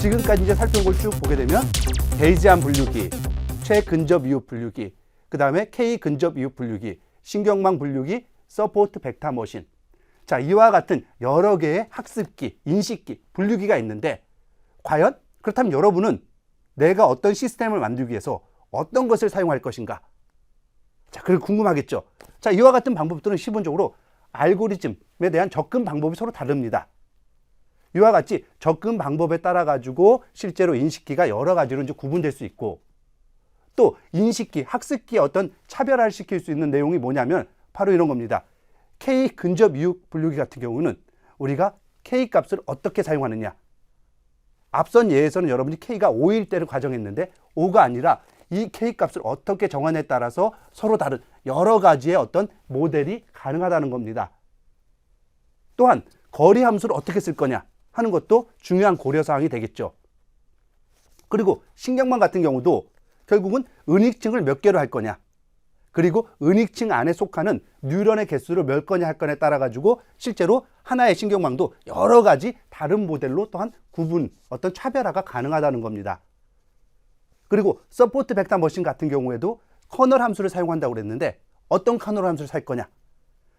지금까지 이제 살펴본 걸쭉 보게 되면 대지암 분류기, 최근접 이웃 분류기, 그 다음에 K 근접 이웃 분류기, 신경망 분류기, 서포트 벡터 머신. 자, 이와 같은 여러 개의 학습기, 인식기, 분류기가 있는데 과연 그렇다면 여러분은 내가 어떤 시스템을 만들기 위해서 어떤 것을 사용할 것인가? 자, 그걸 궁금하겠죠. 자, 이와 같은 방법들은 기본적으로 알고리즘에 대한 접근 방법이 서로 다릅니다. 이와 같이 접근 방법에 따라 가지고 실제로 인식기가 여러 가지로 이제 구분될 수 있고 또 인식기, 학습기의 어떤 차별화를 시킬 수 있는 내용이 뭐냐면 바로 이런 겁니다. K 근접 이웃 분류기 같은 경우는 우리가 K 값을 어떻게 사용하느냐. 앞선 예에서는 여러분이 K가 5일 때를 가정했는데 5가 아니라 이 K 값을 어떻게 정하느냐에 따라서 서로 다른 여러 가지의 어떤 모델이 가능하다는 겁니다. 또한 거리 함수를 어떻게 쓸 거냐 하는 것도 중요한 고려 사항이 되겠죠. 그리고 신경망 같은 경우도 결국은 은익층을 몇 개로 할 거냐. 그리고 은익층 안에 속하는 뉴런의 개수를 몇 거냐 할 거냐에 따라 가지고 실제로 하나의 신경망도 여러 가지 다른 모델로 또한 구분, 어떤 차별화가 가능하다는 겁니다. 그리고 서포트 벡터 머신 같은 경우에도 커널 함수를 사용한다고 그랬는데 어떤 커널 함수를 살 거냐.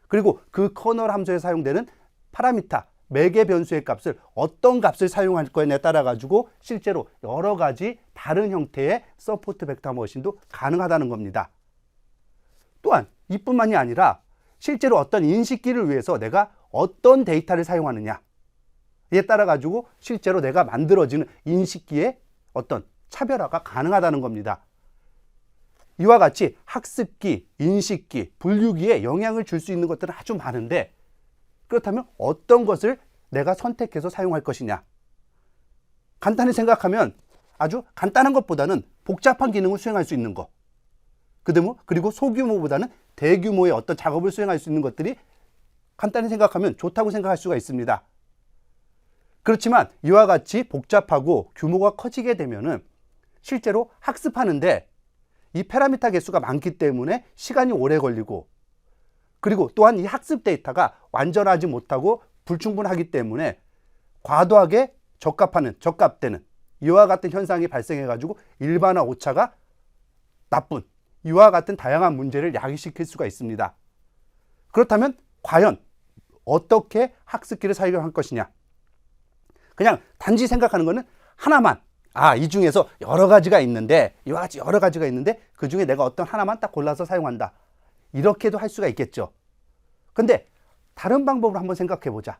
그리고 그 커널 함수에 사용되는 파라미터, 매개 변수의 값을 어떤 값을 사용할 거냐에 따라 가지고 실제로 여러 가지 다른 형태의 서포트 벡터 머신도 가능하다는 겁니다. 또한 이뿐만이 아니라 실제로 어떤 인식기를 위해서 내가 어떤 데이터를 사용하느냐에 따라 가지고 실제로 내가 만들어지는 인식기의 어떤 차별화가 가능하다는 겁니다. 이와 같이 학습기, 인식기, 분류기에 영향을 줄 수 있는 것들은 아주 많은데 그렇다면 어떤 것을 내가 선택해서 사용할 것이냐? 간단히 생각하면 아주 간단한 것보다는 복잡한 기능을 수행할 수 있는 것. 그리고 소규모보다는 대규모의 어떤 작업을 수행할 수 있는 것들이 간단히 생각하면 좋다고 생각할 수가 있습니다. 그렇지만 이와 같이 복잡하고 규모가 커지게 되면은 실제로 학습하는데 이 페라미터 개수가 많기 때문에 시간이 오래 걸리고 그리고 또한 이 학습 데이터가 완전하지 못하고 불충분하기 때문에 과도하게 적합하는 적합되는 이와 같은 현상이 발생해 가지고 일반화 오차가 나쁜 이와 같은 다양한 문제를 야기시킬 수가 있습니다. 그렇다면 과연 어떻게 학습기를 사용할 것이냐? 그냥 단지 생각하는 것은 하나만 아, 이 중에서 여러 가지가 있는데 이와 같이 여러 가지가 있는데 그 중에 내가 어떤 하나만 딱 골라서 사용한다. 이렇게도 할 수가 있겠죠. 근데 다른 방법으로 한번 생각해 보자.